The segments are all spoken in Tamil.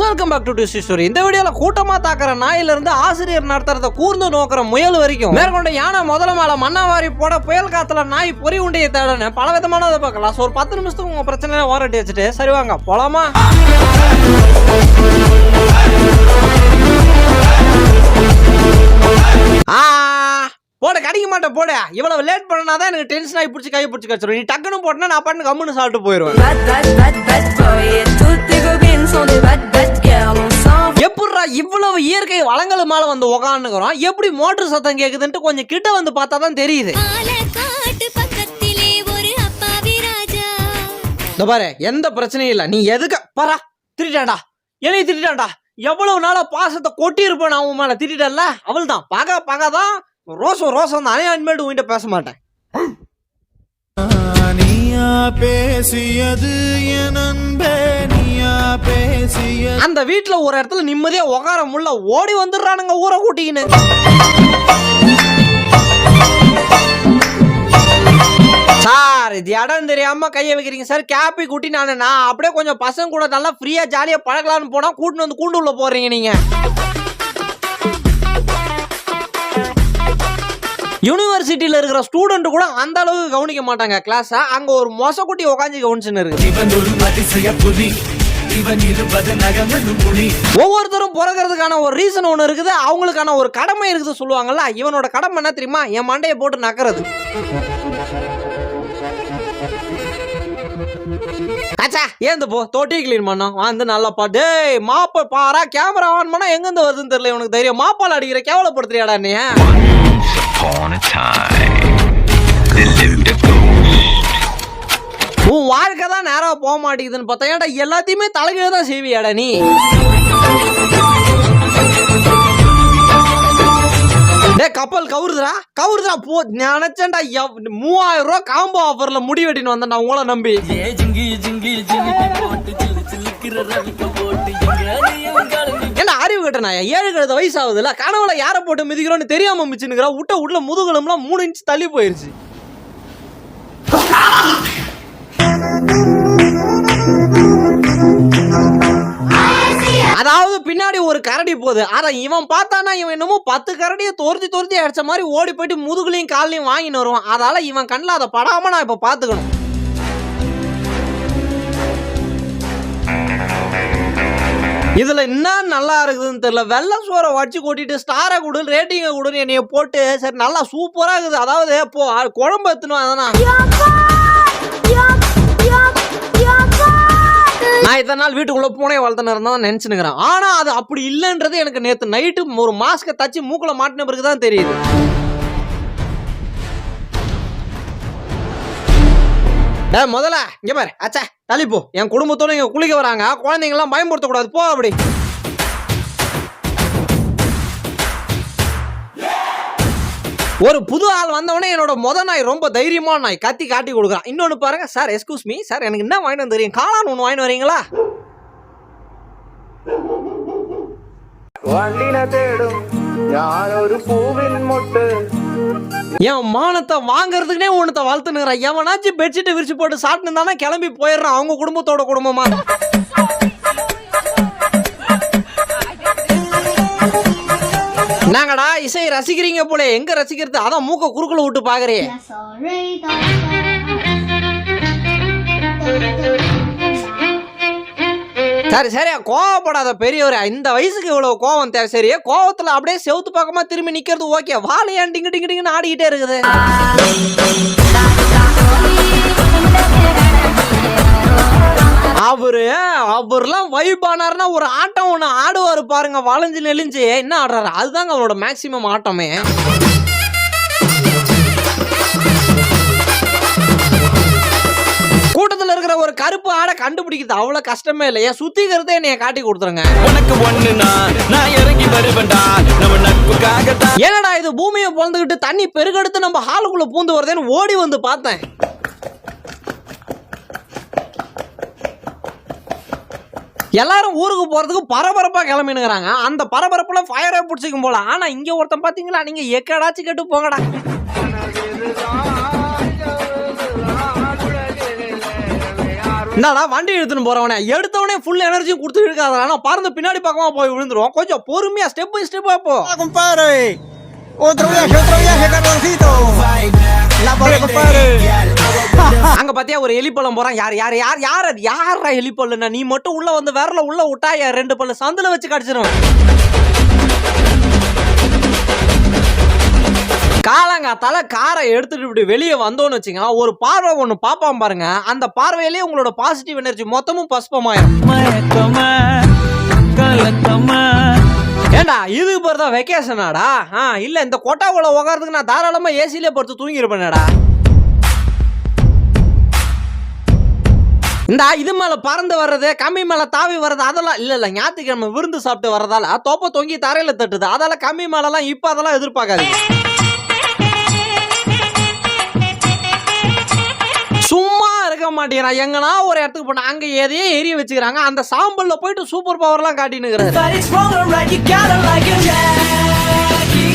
வெல்கம் பேக் டு டிஸ்டி ஸ்டோரி இந்த வீடியோல கூட்டமா தாக்குற நாயில இருந்து ஆசிரியர் நடத்துறத கூர்ந்து நோக்குற முயல் வரைக்கும். மேற்கொண்ட யானை முதல்ல மேல மண்ணாவாரி போட புயல் காத்துல நாய் பொறி உண்டையை தேடன்னு பல விதமானதை பார்க்கலாம். ஸோ ஒரு பத்து நிமிஷத்துக்கு உங்க பிரச்சனை ஓரட்டி வச்சுட்டு சரி வாங்க போலாமா? ஆ போட கடிக்க மாட்டேன் போட. இவ்வளவு லேட் பண்ணாதான் எனக்கு டென்ஷன் ஆகி பிடிச்சி கை பிடிச்சி கச்சிரும் நீ டக்குன்னு போட்டனா நான் பாட்டு கம்முன்னு சாப்பிட்டு போயிடுவேன். Sont des bad, bad girls. On s'en எப்படிடா இவ்வளவு இயற்கை வளங்கள் மேல வந்து உக்காந்துக்கிறோம் எப்படி மோட்டர் சத்தம் கேக்குதுன்ட்டு கொஞ்சம் கிட்ட வந்து பார்த்தா தான் தெரியுது. பாலக்காட்டு பக்கத்திலே ஒரு அப்பாவி ராஜா. இந்த பாரு எந்த பிரச்சனையும் இல்ல. நீ எதுக்கு பரா திட்டாடா என்னை திட்டாடா எவ்வளவு நாளா பாசத்தை கொட்டி இருப்பேன் நான் உன் மேல திட்டல அவள் தான் பக பகதான். ரோசம் ரோசம் தான். அனிமேட்டு உன்கிட்ட பேச மாட்டேன். நீயா பேசியது என் அன்பே நீயா அந்த வீட்டுல ஒரு இடத்துல நிம்மதியா உகார முள்ள ஓடி வந்துடுறானுங்க ஊரை கூட்டிக்கின்னு. சார் இது இடம் தெரியாம கைய வைக்கிறீங்க சார். கேப்பி குட்டி நானு நான் அப்படியே கொஞ்சம் பசங்க கூட நல்லா ஃப்ரீயா ஜாலியா பழகலாம்னு போனா கூட்டின்னு வந்து கூண்டு உள்ள போறீங்க நீங்க. யூனிவர்சிட்டியில இருக்கிற ஸ்டூடெண்ட் கூட அந்த அளவுக்கு கவனிக்க மாட்டாங்க. கிளாஸ அங்க ஒரு மொசக்குட்டி உட்காந்து கவனிச்சுன்னு இருக்கு. ஒவ்வொருத்தரும் பிறக்கிறதுக்கான ஒரு ரீசன் ஒன்று இருக்குது. அவங்களுக்கான ஒரு கடமை இருக்குது சொல்லுவாங்கல்ல. இவனோட கடமை என்ன தெரியுமா? என் மண்டையை போட்டு நக்கறது. அச்சா ஏந்து போ. தொட்டி கிளீன் பண்ணோம் வந்து நல்லா பா. டேய் மாப்ப பாரா. கேமரா ஆன் பண்ணா எங்கேருந்து வருதுன்னு தெரியல உனக்கு தெரியும். மாப்பால் அடிக்கிற கேவலப்படுத்துறியாடா நீ upon a time, there lived a ghost. உன் வாழ்க்கை தான் நேரா போக மாட்டேங்குதுன்னு பார்த்தா ஏன்டா எல்லாத்தையுமே தலைகீழ தான் செய்வியாடா நீ? டே கப்பல் கவுருதுடா கவுருதுடா போ. நினைச்சேன்டா எவ்- மூவாயிரம் ரூபா காம்போ ஆஃபர்ல முடி வெட்டின்னு வந்தேன்டா உங்களை நம்பி. என்ன அறிவு கட்ட நான் ஏழு கழுத வயசு ஆகுதுல கனவுல யாரை போட்டு மிதிக்கிறோன்னு தெரியாம மிச்சுனுக்குறா விட்ட உள்ள முதுகெலும்புலாம் மூணு இன்ச் தள்ளி போயிருச்சு. அதாவது பின்னாடி ஒரு கரடி போகுது. ஆனா இவன் பார்த்தானா இவன் என்னமோ பத்து கரடியை தோர்த்தி தோர்த்தி அடிச்ச மாதிரி ஓடி போயிட்டு முதுகுலையும் காலையும் வாங்கின்னு வருவான். அதால இவன் கண்ணில் அதை படாம நான் இப்ப பாத்துக்கணும் இதுல என்ன நல்லா இருக்குதுன்னு தெரியல. வெள்ளை சோரை வச்சு கூட்டிட்டு ஸ்டாரை கொடு ரேட்டிங்கை கொடுன்னு என்னைய போட்டு சரி நல்லா சூப்பரா இருக்குது. அதாவது இப்போ குழம்பு எத்தணும் அதனா நான் இத்தனை நாள் வீட்டுக்குள்ள பூனை வளர்த்துன்னு தான் நினைச்சுனுக்கிறேன் ஆனா அது அப்படி இல்லைன்றது எனக்கு நேற்று நைட்டு ஒரு மாஸ்க்கை தச்சு மூக்கில் மாட்டின பிறகு தான் தெரியுது. ஏ முதல்ல இங்க பாரு அச்சா தள்ளிப்போ. என் குடும்பத்தோட இங்க குளிக்க வராங்க. குழந்தைங்க பயன்படுத்த கூடாது போ அப்படி. ஒரு புது ஆள் வந்தவொடனே என்னோட முத நாய் ரொம்ப தைரியமான நாய். கத்தி காட்டி கொடுக்குறான். இன்னொன்று பாருங்க. சார் எஸ்கூஸ் மீ சார் எனக்கு என்ன வாங்கிட்டு வந்து தெரியும் காளான் ஒன்று வாங்கிட்டு வரீங்களா? வண்டின தேடும் ஒரு பூவின் மொட்டு? என் மானத்தை வாங்குறதுக்குனே ஒன்றத்தை வளர்த்துனுங்கிறான் எவனாச்சும் பெட்ஷீட்டை விரிச்சு போட்டு சாப்பிட்டு தானே கிளம்பி போயிடுறான் அவங்க குடும்பத்தோட குடும்பமா. நாங்கடா இசை ரசிக்கிறீங்க போல. எங்க ரசிக்கிறது? அதான் மூக்க குறுக்குல விட்டு பாக்குறே. சரி சரி. கோவப்படாத பெரியவர். இந்த வயசுக்கு இவ்வளவு கோவம் தேவை. சரி கோவத்துல அப்படியே செவுத்து பக்கமா திரும்பி நிக்கிறது ஓகே. வாழையான் டிங்கு டிங்கு டிங்குன்னு ஆடிக்கிட்டே இருக்குது. அவரு அவர்லாம் வைபானாருன்னா ஒரு ஆட்டம் ஒன்று ஆடுவாரு பாருங்க. வளைஞ்சு நெளிஞ்சு. என்ன ஆடுறாரு? அதுதாங்க அவரோட மேக்சிமம் ஆட்டமே. ஒரு கருப்பு ஆடை கண்டுபிடிக்கிறது அவ்வளவு கஷ்டமே இல்லை. என் சுத்திக்கிறதே என்னைய காட்டி கொடுத்துருங்க. உனக்கு ஒண்ணுனா நான் இறங்கி வருவேன்டா. நம்ம நட்புக்காக என்னடா இது பூமியை பிறந்துகிட்டு தண்ணி பெருகெடுத்து நம்ம ஹாலுக்குள்ள பூந்து வருதேன்னு ஓடி வந்து பார்த்தேன். எல்லாரும் ஊருக்கு போறதுக்கு பரபரப்பா கிளம்பினுங்கிறாங்க. அந்த பரபரப்புல ஃபயரே பிடிச்சிக்கும் போல. ஆனா இங்க ஒருத்தன் பாத்தீங்களா? நீங்க எக்கடாச்சும் கேட்டு போங்கடா. என்னடா வண்டி எடுத்துன்னு போறவனே? எடுத்தவனே ஃபுல் எனர்ஜி கொடுத்து இருக்காதா பறந்து பின்னாடி பக்கமா போய் விழுந்துருவோம். கொஞ்சம் பொறுமையா ஸ்டெப் பை. ஸ்டெப்பா போ compadre. Otro viaje, otro viaje, Carloncito. La pared, compadre. அங்க பாத்தியா ஒரு எலிப்பழம் போறான். யார் யார் யார் யார் அது? யாரா எலிப்பல்லுன்னா நீ மட்டும் உள்ள வந்து விரல உள்ள விட்டா ரெண்டு பல்லு சந்துல வச்சு கடிச்சிரும். காலங்காத்தால காரை எடுத்துட்டு இப்படி வெளியே வந்தோன்னு வச்சுங்க ஒரு பார்வை ஒண்ணு பாப்பான் பாருங்க. அந்த பார்வையிலேயே உங்களோட பாசிட்டிவ் எனர்ஜி மொத்தமும் பஸ்பமாயிரும் ஏண்டா இதுக்கு பேர் தான் வெக்கேஷனாடா ஆ இல்ல இந்த கொட்டாக்குள்ள உட்காரதுக்கு நான் தாராளமா ஏசிலே படுத்து தூங்கிருப்பேனடா இந்த இது மேல பறந்து வர்றது கம்மி மேல தாவி வர்றது அதெல்லாம் இல்ல இல்ல ஞாயிற்றுக்கிழமை விருந்து சாப்பிட்டு வர்றதால தொப்ப தொங்கி தரையில தட்டுது. அதால கம்மி மேலலாம் இப்ப அதெல்லாம் எதிர்பார்க்காது இருக்க மாட்டேங்கிறான் எங்கன்னா ஒரு இடத்துக்கு போனா அங்க எதையோ எரிய வச்சுக்கிறாங்க. அந்த சாம்பல்ல போயிட்டு சூப்பர் பவர்லாம் a Jackie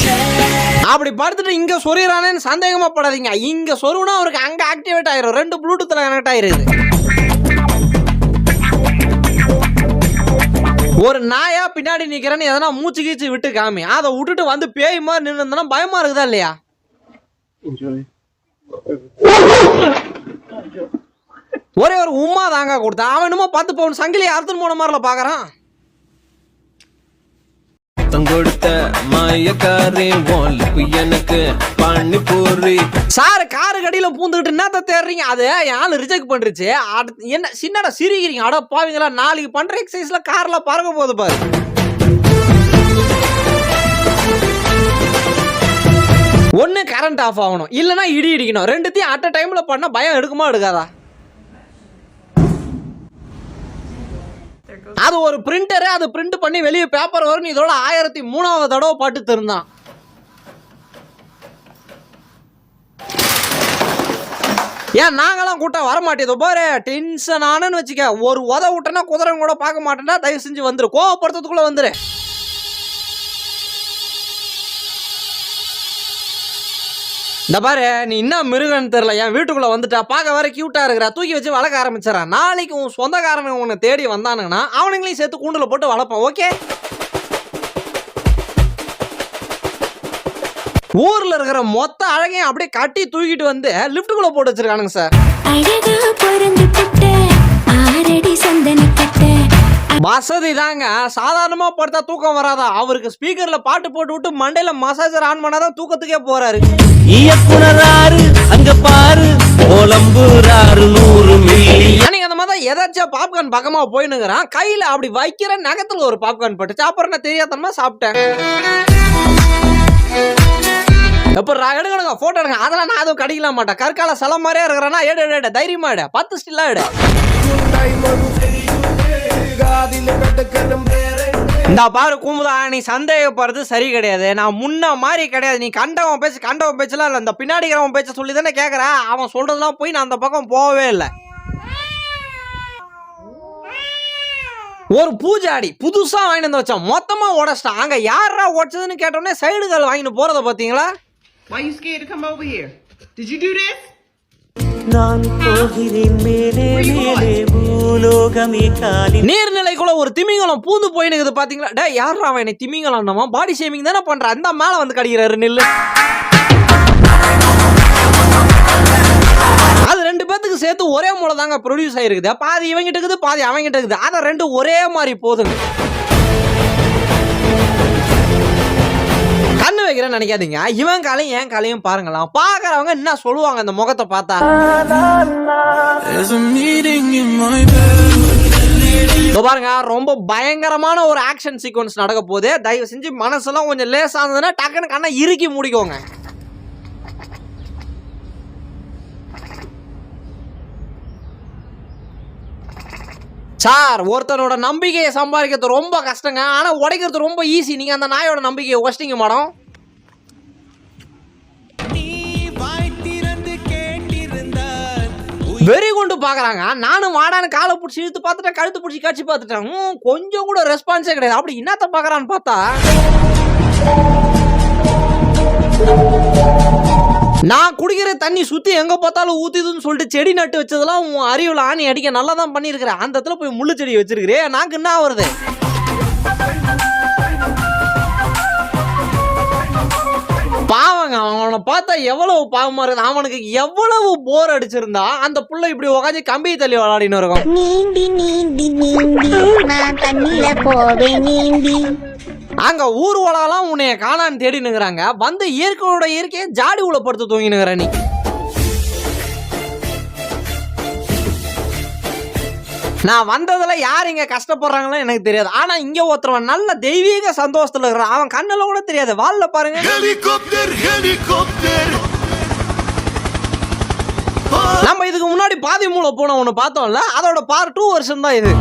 Chan. அப்படி படுத்துட்டு இங்க சொரியறானேன்னு சந்தேகமா படாதீங்க இங்க சொருவுனா அவருக்கு அங்க ஆக்டிவேட் ஆயிரும். ரெண்டு ப்ளூடூத்ல கனெக்ட் ஆயிருது. ஒரு நாயா பின்னாடி நிக்கிறேன்னு எதனா மூச்சு கீச்சு விட்டு காமி. அதை விட்டுட்டு வந்து பேய் மாதிரி நின்று பயமா இருக்குதா இல்லையா? ஒரே ஒரு உமா தாங்க கொடுத்தா. அவன் என்னமோ பத்து பவுன் சங்கிலி அறுத்துன்னு போன மாதிரில பாக்குறான். கொடுத்த மாயக்காரே ஓலிப்பு எனக்கு பானிபூரி சார் காரு கடியில பூந்துக்கிட்டு என்னத்த தேடுறீங்க? அது என் ரிஜெக்ட் பண்ணிருச்சு என்ன சின்னடா சிரிக்கிறீங்க. அட பாவீங்களா? நாளைக்கு பண்ற எக்ஸசைஸ்ல கார்ல பறக்க போகுது பாரு. ஒன்று கரண்ட் ஆஃப் ஆகணும். இல்லைனா இடி இடிக்கணும். ரெண்டுத்தையும் அட் டைமில் பண்ணால் பயம் எடுக்குமா எடுக்காதா? அது ஒரு பிரிண்டரு அது பிரிண்ட் பண்ணி வெளியே பேப்பர் வரும். இதோட ஆயிரத்தி மூணாவது தடவை பாட்டு திருந்தான். ஏன் நாங்களாம் கூட்டம் வர மாட்டேதோ பாரு டென்ஷன் ஆனன்னு வச்சுக்க. ஒரு உத விட்டனா குதிரை கூட பார்க்க மாட்டேன்னா தயவு செஞ்சு வந்துரு. கோவப்படுறதுக்குள்ள வந்துரு. இந்த பாரு நீ என்ன மிருகன்னு தெரில என் வீட்டுக்குள்ள வந்துட்டா பார்க்க வர கியூட்டா இருக்கிற தூக்கி வச்சு வளர்க்க ஆரம்பிச்சிடறான் நாளைக்கு உன் சொந்தக்காரனுங்க உன்னை தேடி வந்தானுங்கன்னா அவனுங்களையும் சேர்த்து கூண்டுல போட்டு வளர்ப்பான் ஓகே ஊர்ல இருக்கிற மொத்த அழகையும் அப்படியே கட்டி தூக்கிட்டு வந்து லிஃப்ட்டுக்குள்ளே போட்டு வச்சிருக்கானுங்க சார் அழகா பிறந்து புட்ட. மசதி வசதி தாங்க. சாதாரணமா படுத்தா தூக்கம் வராதா? அவருக்கு ஸ்பீக்கர்ல பாட்டு போட்டு விட்டு மண்டையில மசாஜர் ஆன் பண்ணாதான் தூக்கத்துக்கே போறாரு. இயக்குனராரு அங்க பாரு. ஓலம்புறாரு நூறு மில்லி. அன்னைக்கு அந்த மாதிரி ஏதாச்சும் பாப்கார்ன் பக்கமா போயினுங்கிறான் கையில அப்படி வைக்கிற நகத்துல ஒரு பாப்கார்ன் பட்டுச்சு அப்புறம் நான் தெரியாதனமா சாப்பிட்டேன். எப்போ எடுக்கணுங்க போட்டோ எடுங்க. அதெல்லாம் நான் அதுவும் கிடைக்கல மாட்டேன். கற்கால சலம் மாதிரியே இருக்கிறேன்னா எடு எடு, எடு. தைரியமா எடு. பத்து ஸ்டில்லா எடு. இந்த பாரு குமுதா நீ சந்தேகப்படுறது சரி கிடையாது. நான் முன்ன மாதிரி கிடையாது. நீ கண்டவன் பேச்சு கண்டவன் பேச்சுலாம் இல்லை. இந்த பின்னாடி இருக்கிறவன் பேச்ச சொல்லி தானே கேட்குற அவன் சொல்றதெல்லாம் போய் நான் அந்த பக்கம் போகவே இல்லை. ஒரு பூஜாடி புதுசா வாங்கிட்டு வந்து வச்சான். மொத்தமா உடச்சிட்டான். அங்க யாரா உடச்சதுன்னு கேட்டோடனே சைடு கால் வாங்கிட்டு போறத பாத்தீங்களா? Why you scared to come over here? Did you do this? நான் போகிறேன் மேலே மேலே பூலோகமே கூட நீர்நிலைக்குள்ள ஒரு திமிங்கலம் பூந்து போயினுக்குது பாத்தீங்களா? டே யாரா அவன் என்னை திமிங்கலம் பாடி ஷேமிங் தானே பண்ற அந்த மேல வந்து கடிக்கிறாரு நெல்லு. அது ரெண்டு பேத்துக்கு சேர்த்து ஒரே மூளை தாங்க ப்ரொடியூஸ் ஆயிருக்குது. பாதி இவங்கிட்ட இருக்குது பாதி அவங்கிட்ட இருக்குது. அதை ரெண்டு ஒரே மாதிரி போதுங்க. வைக்கிறேன்னு நினைக்காதீங்க. இவன் காலையும் என் காலையும் பாருங்களாம் பாக்குறவங்க என்ன சொல்லுவாங்க இந்த முகத்தை பார்த்தா? பாருங்க ரொம்ப பயங்கரமான ஒரு ஆக்ஷன் சீக்வன்ஸ் நடக்க போகுது. தயவு செஞ்சு மனசெல்லாம் கொஞ்சம் லேசானதுன்னா டக்குன்னு கண்ணை இறுக்கி முடிக்கோங்க. சார் ஒருத்தனோட நம்பிக்கையை சம்பாதிக்கிறது ரொம்ப கஷ்டங்க. ஆனா உடைக்கிறது ரொம்ப ஈஸி நீங்க அந்த நாயோட நம்பிக்கையை உடச்சிட்டீங்க மேடம். வெறி கொண்டு பார்க்குறாங்க நானும் வாடான்னு காலை பிடிச்சி இழுத்து பார்த்துட்டேன் கழுத்து பிடிச்சி கட்சி பார்த்துட்டேன். கொஞ்சம் கூட ரெஸ்பான்ஸே கிடையாது. அப்படி என்னத்தை பார்க்குறான்னு பார்த்தா நான் குடிக்கிற தண்ணி சுற்றி எங்கே பார்த்தாலும் ஊற்றிதுன்னு சொல்லிட்டு செடி நட்டு வச்சதெல்லாம் உன் அறிவில் ஆணி அடிக்க நல்லா தான் பண்ணியிருக்கிறேன் அந்த இடத்துல போய் முள்ளு செடி வச்சிருக்கிறேன் நாக்கு என்ன வருது பாவங்க அவனை பார்த்தா எவ்வளவு பாவமா இருக்கு அவனுக்கு எவ்வளவு போர் அடிச்சிருந்தா அந்த புள்ள இப்படி உக்காந்து கம்பி தள்ளி விளையாடின்னு இருக்கும். நீந்தி நீந்தி நீந்தி நான் தண்ணில போவேன் நீந்தி. அங்க ஊர் உலகெல்லாம் உன்னைய காணான்னு தேடி நிக்கிறாங்க வந்து இயற்கையோட இயற்கையை ஜாடி உள்ள படுத்து தூங்கி நிக்கிற நீ. நான் வந்ததுல யார் இங்க கஷ்டப்படுறாங்களோ எனக்கு தெரியாது. ஆனா இங்க ஒருத்தவன் நல்ல தெய்வீக சந்தோஷத்துல இருக்கிறான். அவன் கண்ணுல கூட தெரியாது. வால்ல பாருங்க. ஹெலிகாப்டர் ஹெலிகாப்டர் நம்ம இதுக்கு முன்னாடி பாதி மூளை போன ஒன்று பார்த்தோம்ல அதோட பார்ட் டூ வருஷம் தான் இது.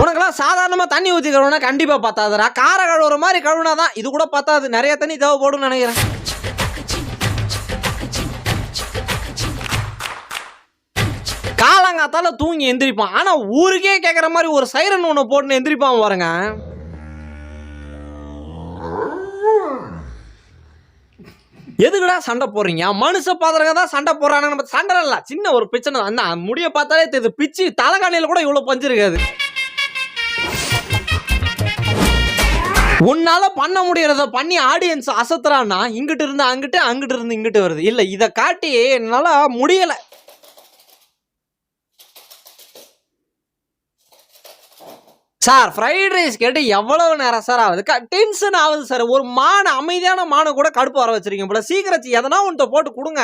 உனக்கெல்லாம் சாதாரணமா தண்ணி ஊற்றி கழுவுனா கண்டிப்பா பத்தாதுடா. கார கழுவுற மாதிரி கழுவுனா தான் இது கூட பத்தாது. நிறைய தண்ணி தேவைப்படும்னு நினைக்கிறேன். காத்தால தூங்கி எந்திரிப்பான். ஆனா ஊருக்கே கேட்குற மாதிரி ஒரு சைரன் ஒன்று போட்டுன்னு எந்திரிப்பான் பாருங்க. எதுக்குடா சண்டை போடுறீங்க? மனுஷ பாத்திரங்க தான் சண்டை போடுறானுங்க நம்ம சண்டை இல்ல சின்ன ஒரு பிரச்சனை. தான் அந்த முடிய பார்த்தாலே தெரியுது. பிச்சு தலைகாணியில கூட இவ்வளவு பஞ்சிருக்காது உன்னால பண்ண முடியறத பண்ணி ஆடியன்ஸ் அசத்துறான்னா இங்கிட்டு இருந்து அங்கிட்டு அங்கிட்டு இருந்து இங்கிட்டு வருது. இல்ல இதை காட்டி என்னால முடியலை. சார் ஃப்ரைட் ரைஸ் கேட்டு எவ்வளவு நேரம் சார் ஆகுது? டென்ஷன் ஆகுது சார். ஒரு மான அமைதியான மானை கூட கடுப்பு வர வச்சிருக்கீங்க போல. சீக்கிரம் எதனா உன்ட்ட போட்டு கொடுங்க.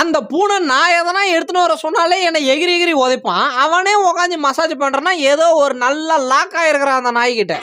அந்த பூனை நான் எதனா எடுத்துன்னு வர சொன்னாலே என்னை எகிரி எகிரி உதைப்பான். அவனே உக்காந்து மசாஜ் பண்ணுறேன்னா ஏதோ ஒரு நல்ல லாக்காக இருக்கிறான் அந்த நாய்கிட்ட.